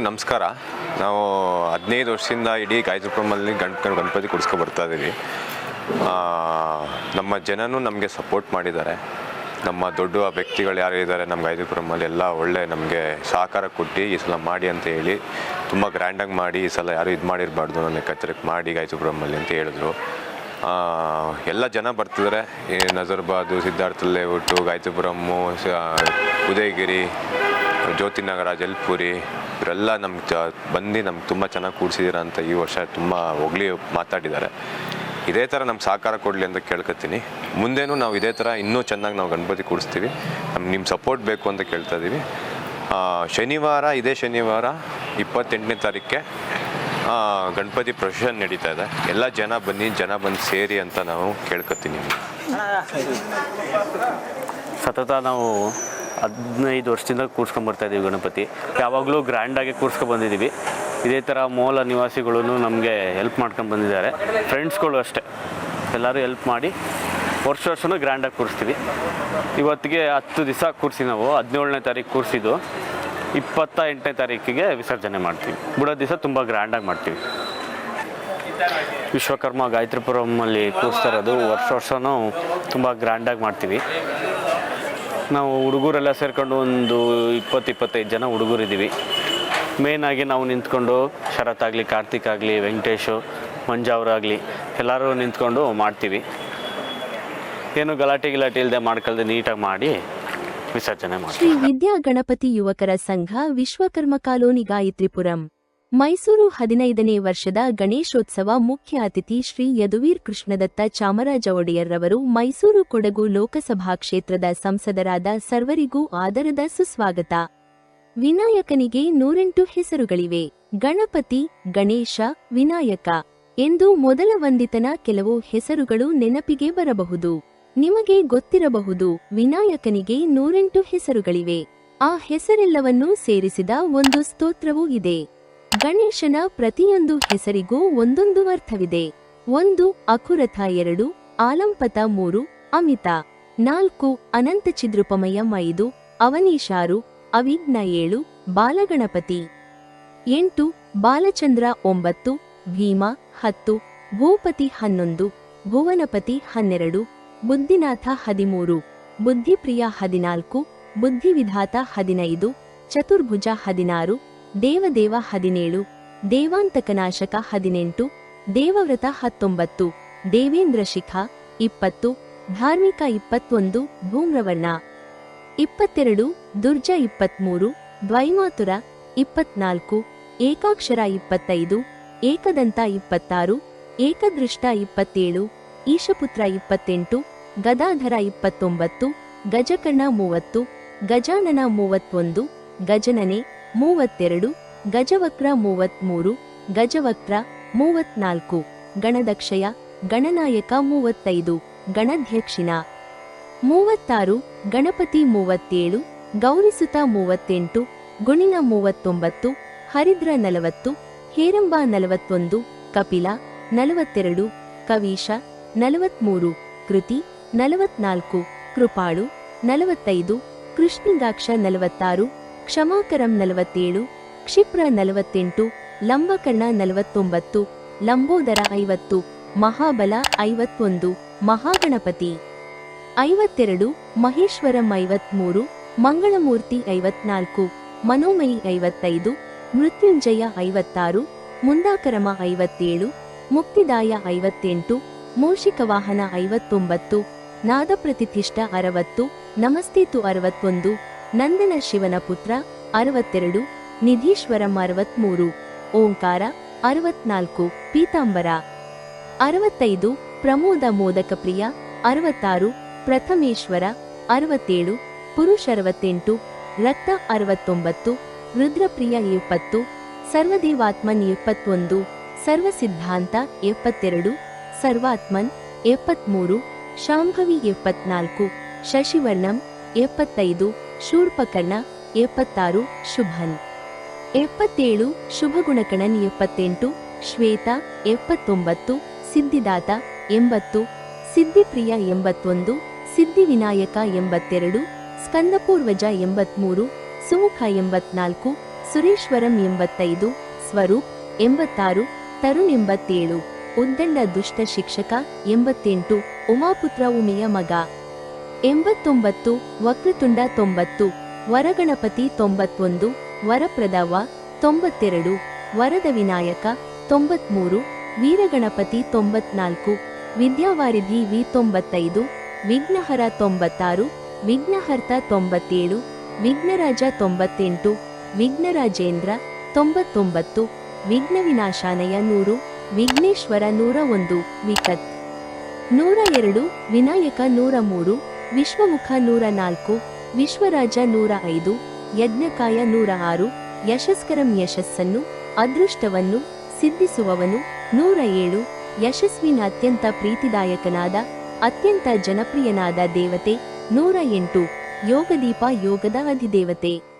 ನಮಸ್ಕಾರ. ನಾವು ಹದಿನೈದು ವರ್ಷದಿಂದ ಇಡೀ ಗಾಯತ್ರಿಪುರಮಲ್ಲಿ ಗಣಪ ಗಣಪತಿ ಕುಡಿಸ್ಕೊ ಬರ್ತಾ ಇದ್ದೀವಿ ನಮ್ಮ ಜನನೂ ನಮಗೆ ಸಪೋರ್ಟ್ ಮಾಡಿದ್ದಾರೆ. ನಮ್ಮ ದೊಡ್ಡ ವ್ಯಕ್ತಿಗಳು ಯಾರು ಇದ್ದಾರೆ ನಮ್ಮ ಗಾಯತ್ರಿಪುರಮಲ್ಲಿ ಎಲ್ಲ ಒಳ್ಳೆ ನಮಗೆ ಸಹಕಾರ ಕೊಟ್ಟು ಈ ಸಲ ಮಾಡಿ ಅಂತ ಹೇಳಿ, ತುಂಬ ಗ್ರ್ಯಾಂಡಾಗಿ ಮಾಡಿ ಈ ಸಲ ಯಾರು ಇದು ಮಾಡಿರಬಾರ್ದು ನನ್ನ ಲೆಕ್ಕಾಚಾರಕ್ಕೆ ಮಾಡಿ ಗಾಯತ್ರಿಪುರಮಲ್ಲಿ ಅಂತ ಹೇಳಿದ್ರು. ಎಲ್ಲ ಜನ ಬರ್ತಿದ್ದಾರೆ. ನಜರ್ಬಾದು, ಸಿದ್ಧಾರ್ಥ ಲೇಔಟು ಗಾಯತ್ರಿಪುರಮ್ಮು ಸ- ಉದಯಗಿರಿ ಜ್ಯೋತಿನಗರ ಜಲ್ಪುರಿ, ಇವರೆಲ್ಲ ನಮ್ಮ ಬಂದು ನಮ್ಗೆ ತುಂಬ ಚೆನ್ನಾಗಿ ಕೂಡಿಸಿದ್ದೀರ ಅಂತ ಈ ವರ್ಷ ತುಂಬ ಹೊಗಳಿ ಮಾತಾಡಿದ್ದಾರೆ. ಇದೇ ಥರ ನಮ್ಮ ಸಹಕಾರ ಕೊಡಲಿ ಅಂತ ಕೇಳ್ಕೊತೀನಿ. ಮುಂದೇನೂ ನಾವು ಇದೇ ಥರ ಇನ್ನೂ ಚೆನ್ನಾಗಿ ನಾವು ಗಣಪತಿ ಕೂಡಿಸ್ತೀವಿ. ನಮ್ಗೆ ನಿಮ್ಮ ಸಪೋರ್ಟ್ ಬೇಕು ಅಂತ ಕೇಳ್ತಾ ಇದ್ದೀವಿ ಶನಿವಾರ, ಇದೇ ಶನಿವಾರ ಇಪ್ಪತ್ತೆಂಟನೇ ತಾರೀಕೆ ಗಣಪತಿ ಪ್ರೊಸೆಷನ್ ನಡೀತಾ ಇದೆ. ಎಲ್ಲ ಜನ ಬನ್ನಿ, ಜನ ಬಂದು ಸೇರಿ ಅಂತ ನಾವು ಕೇಳ್ಕೊತೀನಿ ಸತತ ನಾವು ಹದಿನೈದು ವರ್ಷದಿಂದ ಕೂರ್ಸ್ಕೊಂಡ್ ಇದೀವಿ ಗಣಪತಿ. ಯಾವಾಗಲೂ ಗ್ರ್ಯಾಂಡಾಗಿ ಕೂರ್ಸ್ಕೊಂಡು ಬಂದಿದ್ದೀವಿ ಇದೇ ಥರ ಮೂಲ ನಿವಾಸಿಗಳೂ ನಮಗೆ ಹೆಲ್ಪ್ ಮಾಡ್ಕೊಂಡು ಬಂದಿದ್ದಾರೆ. ಫ್ರೆಂಡ್ಸ್ಗಳು ಅಷ್ಟೇ. ಎಲ್ಲರೂ ಹೆಲ್ಪ್ ಮಾಡಿ ವರ್ಷ ವರ್ಷನೂ ಗ್ರ್ಯಾಂಡಾಗಿ ಕೂರಿಸ್ತೀವಿ. ಇವತ್ತಿಗೆ ಹತ್ತು ದಿವಸ ಕೂರಿಸಿ ನಾವು. ಹದಿನೇಳನೇ ತಾರೀಕು ಕೂರಿಸಿದ್ದು. ಇಪ್ಪತ್ತ ಎಂಟನೇ ತಾರೀಕಿಗೆ ವಿಸರ್ಜನೆ ಮಾಡ್ತೀವಿ. ಬಿಡೋ ದಿವಸ ತುಂಬ ಗ್ರ್ಯಾಂಡಾಗಿ ಮಾಡ್ತೀವಿ. ವಿಶ್ವಕರ್ಮ ಗಾಯತ್ರಿಪುರಮಲ್ಲಿ ಕೂರಿಸ್ತಾ ಇರೋದು. ವರ್ಷ ವರ್ಷವೂ ತುಂಬ ಗ್ರ್ಯಾಂಡಾಗಿ ಮಾಡ್ತೀವಿ. ನಾವು ಹುಡುಗರೆಲ್ಲ ಸೇರಿಕೊಂಡು ಒಂದು ಇಪ್ಪತ್ತು ಇಪ್ಪತ್ತೈದು ಜನ ಹುಡುಗರಿದ್ದೀವಿ. ಮೇಯ್ನಾಗಿ ನಾವು ನಿಂತ್ಕೊಂಡು ಶರತ್ ಆಗಲಿ, ಕಾರ್ತಿಕ್ ಆಗಲಿ, ವೆಂಕಟೇಶು ಮಂಜಾವ್ರಾಗಲಿ ಎಲ್ಲರೂ ನಿಂತ್ಕೊಂಡು ಮಾಡ್ತೀವಿ. ಏನು ಗಲಾಟೆ ಗಲಾಟೆ ಇಲ್ಲದೆ ಮಾಡ್ಕೊಳ್ದೆ ನೀಟಾಗಿ ಮಾಡಿ ವಿಸರ್ಜನೆ ಮಾಡ್ತೀವಿ. ವಿದ್ಯಾ ಗಣಪತಿ ಯುವಕರ ಸಂಘ ವಿಶ್ವಕರ್ಮ ಕಾಲೋನಿ ಗಾಯತ್ರಿಪುರಂ. ಮೈಸೂರು ಹದಿನೈದನೇ ವರ್ಷದ ಗಣೇಶೋತ್ಸವ ಮುಖ್ಯ ಅತಿಥಿ ಶ್ರೀ ಯದುವೀರ್ ಕೃಷ್ಣದತ್ತ ಚಾಮರಾಜ ಒಡೆಯರ್ರವರು ಮೈಸೂರು ಕೊಡಗು ಲೋಕಸಭಾ ಕ್ಷೇತ್ರದ ಸಂಸದರಾದ ಸರ್ವರಿಗೂ ಆದರದ ಸುಸ್ವಾಗತ. ವಿನಾಯಕನಿಗೆ ನೂರೆಂಟು ಹೆಸರುಗಳಿವೆ. ಗಣಪತಿ, ಗಣೇಶ, ವಿನಾಯಕ ಎಂದು ಮೊದಲ ವಂದಿತನ ಕೆಲವು ಹೆಸರುಗಳು ನೆನಪಿಗೆ ಬರಬಹುದು. ನಿಮಗೆ ಗೊತ್ತಿರಬಹುದು, ವಿನಾಯಕನಿಗೆ ನೂರೆಂಟು ಹೆಸರುಗಳಿವೆ. ಆ ಹೆಸರೆಲ್ಲವನ್ನೂ ಸೇರಿಸಿದ ಒಂದು ಸ್ತೋತ್ರವೂ ಇದೆ. ಗಣೇಶನ ಪ್ರತಿಯೊಂದು ಹೆಸರಿಗೂ ಒಂದೊಂದು ಅರ್ಥವಿದೆ. ಒಂದು ಅಕುರಥ ಎರಡು, ಆಲಂಪತ ಮೂರು, ಅಮಿತ ನಾಲ್ಕು, ಅನಂತ ಚಿದ್ರುಪಮಯಂ ಐದು, ಅವನೀಶಾರು, ಅವಿಘ್ನ ಏಳು, ಬಾಲಗಣಪತಿ ಎಂಟು, ಬಾಲಚಂದ್ರ ಒಂಬತ್ತು, ಭೀಮ ಹತ್ತು, ಭೂಪತಿ ಹನ್ನೊಂದು, ಭುವನಪತಿ ಹನ್ನೆರಡು, ಬುದ್ಧಿನಾಥ ಹದಿಮೂರು, ಬುದ್ಧಿಪ್ರಿಯ ಹದಿನಾಲ್ಕು, ಬುದ್ಧಿವಿಧಾತ ಹದಿನೈದು, ಚತುರ್ಭುಜ ಹದಿನಾರು ದೇವದೇವ ಹದಿನೇಳು, ದೇವಾಂತಕನಾಶಕ ಹದಿನೆಂಟು, ದೇವವ್ರತ ಹತ್ತೊಂಬತ್ತು, ದೇವೇಂದ್ರ ಶಿಖ ಇಪ್ಪತ್ತು, ಧಾರ್ಮಿಕ ಇಪ್ಪತ್ತೊಂದು ಧೂಮ್ರವರ್ಣ ಇಪ್ಪತ್ತೆರಡು, ದುರ್ಜ ಇಪ್ಪತ್ಮೂರು, ದ್ವೈಮಾತುರ ಇಪ್ಪತ್ನಾಲ್ಕು, ಏಕಾಕ್ಷರ ಇಪ್ಪತ್ತೈದು, ಏಕದಂತ ಇಪ್ಪತ್ತಾರು, ಏಕದೃಷ್ಟ ಇಪ್ಪತ್ತೇಳು, ಈಶಪುತ್ರ ಇಪ್ಪತ್ತೆಂಟು, ಗದಾಧರ ಇಪ್ಪತ್ತೊಂಬತ್ತು, ಗಜಕರ್ಣ ಮೂವತ್ತು, ಗಜಾನನ ಮೂವತ್ತೊಂದು, ಗಜನನೆ ಮೂವತ್ತೆರಡು, ಗಜವಕ್ರ ಮೂವತ್ಮೂರು, ಗಜವಕ್ರ ಮೂವತ್ನಾಲ್ಕು, ಗಣದಕ್ಷಯ, ಗಣನಾಯಕ ಮೂವತ್ತೈದು, ಗಣಧ್ಯಕ್ಷಿಣ. ಮೂವತ್ತಾರು, ಗಣಪತಿ ಮೂವತ್ತೇಳು, ಗೌರಿಸುತ ಮೂವತ್ತೆಂಟು, ಗುಣಿನ ಮೂವತ್ತೊಂಬತ್ತು, ಹರಿದ್ರ ನಲವತ್ತು, ಹೇರಂಬ ನಲವತ್ತೊಂದು, ಕಪಿಲ ನಲವತ್ತೆರಡು, ಕವೀಶ ನಲವತ್ಮೂರು, ಕೃತಿ ನಲವತ್ನಾಲ್ಕು, ಕೃಪಾಳು ನಲವತ್ತೈದು ಕೃಷ್ಣಗಾಕ್ಷ ನಲವತ್ತಾರು ಕ್ಷಮಾಕರಂ ನಲವತ್ತೇಳು, ಕ್ಷಿಪ್ರ ನಲವತ್ತೆಂಟು, ಲಂಬಕರ್ಣ ನಲವತ್ತೊಂಬತ್ತು, ಲಂಬೋದರ ಐವತ್ತು, ಮಹಾಬಲ ಐವತ್ತೊಂದು, ಮಹಾಗಣಪತಿ ಐವತ್ತೆರಡು, ಮಹೇಶ್ವರಂ ಐವತ್ಮೂರು, ಮಂಗಳಮೂರ್ತಿ ಐವತ್ನಾಲ್ಕು, ಮನೋಮಯಿ ಐವತ್ತೈದು, ಮೃತ್ಯುಂಜಯ ಐವತ್ತಾರು, ಮುಂದಾಕರಮ ಐವತ್ತೇಳು, ಮುಕ್ತಿದಾಯ ಐವತ್ತೆಂಟು ಮೂಷಿಕವಾಹನ ಐವತ್ತೊಂಬತ್ತು, ನಾದಪ್ರತಿಷ್ಠ ಅರವತ್ತು ನಮಸ್ತೇತು ಅರವತ್ತೊಂದು ನಂದನ ಶಿವನ ಪುತ್ರ ಅರವತ್ತೆರಡು, ನಿಧೀಶ್ವರಂ ಅರವತ್ಮೂರು, ಓಂಕಾರ ಅರವತ್ನಾಲ್ಕು, ಪೀತಾಂಬರ ಅರವತ್ತೈದು, ಪ್ರಮೋದ ಮೋದಕ ಪ್ರಿಯ ಅರವತ್ತಾರು, ಪ್ರಥಮೇಶ್ವರ ಅರವತ್ತೇಳು, ಪುರುಷ ಅರವತ್ತೆಂಟು, ರಕ್ತ ಅರವತ್ತೊಂಬತ್ತು, ರುದ್ರಪ್ರಿಯ ಇಪ್ಪತ್ತು ಸರ್ವದೇವಾತ್ಮನ್ ಎಪ್ಪತ್ತೊಂದು, ಸರ್ವಸಿದ್ಧಾಂತ ಎಪ್ಪತ್ತೆರಡು, ಸರ್ವಾತ್ಮನ್ ಎಪ್ಪತ್ಮೂರು, ಶಾಂಭವಿ ಎಪ್ಪತ್ನಾಲ್ಕು, ಶಶಿವರ್ಣಂ ಎಪ್ಪತ್ತೈದು ಶೂರ್ಪಕರ್ಣ ಎಪ್ಪತ್ತಾರು, ಶುಭನ್. ಎಪ್ಪತ್ತೇಳು ಶುಭಗುಣಕಣನ್ ಎಪ್ಪತ್ತೆಂಟು, ಶ್ವೇತ, ಎಪ್ಪತ್ತೊಂಬತ್ತು, ಸಿದ್ಧಿದಾತ ಎಂಬತ್ತು, ಸಿದ್ಧಿಪ್ರಿಯ ಎಂಬತ್ತೊಂದು, ಸಿದ್ಧಿವಿನಾಯಕ ಎಂಬತ್ತೆರಡು, ಸ್ಕಂದಪೂರ್ವಜ ಎಂಬತ್ಮೂರು, ಸುಮುಖ ಎಂಬತ್ನಾಲ್ಕು, ಸುರೇಶ್ವರಂ ಎಂಬತ್ತೈದು, ಸ್ವರೂಪ್ ಎಂಬತ್ತಾರು, ತರುಣ್ ಎಂಬತ್ತೇಳು, ಉದ್ದಂಡ ದುಷ್ಟ ಶಿಕ್ಷಕ ಎಂಬತ್ತೆಂಟು, ಉಮಾಪುತ್ರ ಉಮೆಯ ಮಗ. ಎಂಬತ್ತೊಂಬತ್ತು, ವಕ್ರತುಂಡ ತೊಂಬತ್ತು, ವರಗಣಪತಿ ತೊಂಬತ್ತೊಂದು, ವರಪ್ರದವ ತೊಂಬತ್ತೆರಡು, ವರದ ವಿನಾಯಕ ತೊಂಬತ್ಮೂರು, ವೀರಗಣಪತಿ ತೊಂಬತ್ನಾಲ್ಕು, ವಿದ್ಯಾವಾರಿಧಿ ವಿ ತೊಂಬತ್ತೈದು, ವಿಘ್ನಹರ ತೊಂಬತ್ತಾರು, ವಿಘ್ನಹರ್ತ ತೊಂಬತ್ತೇಳು, ವಿಘ್ನರಾಜ ತೊಂಬತ್ತೆಂಟು, ವಿಘ್ನರಾಜೇಂದ್ರ ತೊಂಬತ್ತೊಂಬತ್ತು ವಿಘ್ನ ವಿನಾಶಾನಯ ನೂರು, ವಿಘ್ನೇಶ್ವರ ನೂರ ಒಂದು, ವಿಕತ್. ನೂರ ಎರಡು, ವಿನಾಯಕ ನೂರ ಮೂರು ವಿಶ್ವಮುಖ ನೂರ ನಾಲ್ಕು, ವಿಶ್ವರಾಜ ನೂರ ಐದು, ಯಜ್ಞಕಾಯ ನೂರ ಆರು, ಯಶಸ್ಕರಂ ಯಶಸ್ಸನ್ನು, ಅದೃಷ್ಟವನ್ನು ಸಿದ್ಧಿಸುವವನು ನೂರ ಏಳು ಯಶಸ್ವಿನ ಅತ್ಯಂತ ಪ್ರೀತಿದಾಯಕನಾದ, ಅತ್ಯಂತ ಜನಪ್ರಿಯನಾದ ದೇವತೆ ನೂರ ಎಂಟು, ಯೋಗದೀಪ ಯೋಗದ ಅಧಿದೇವತೆ.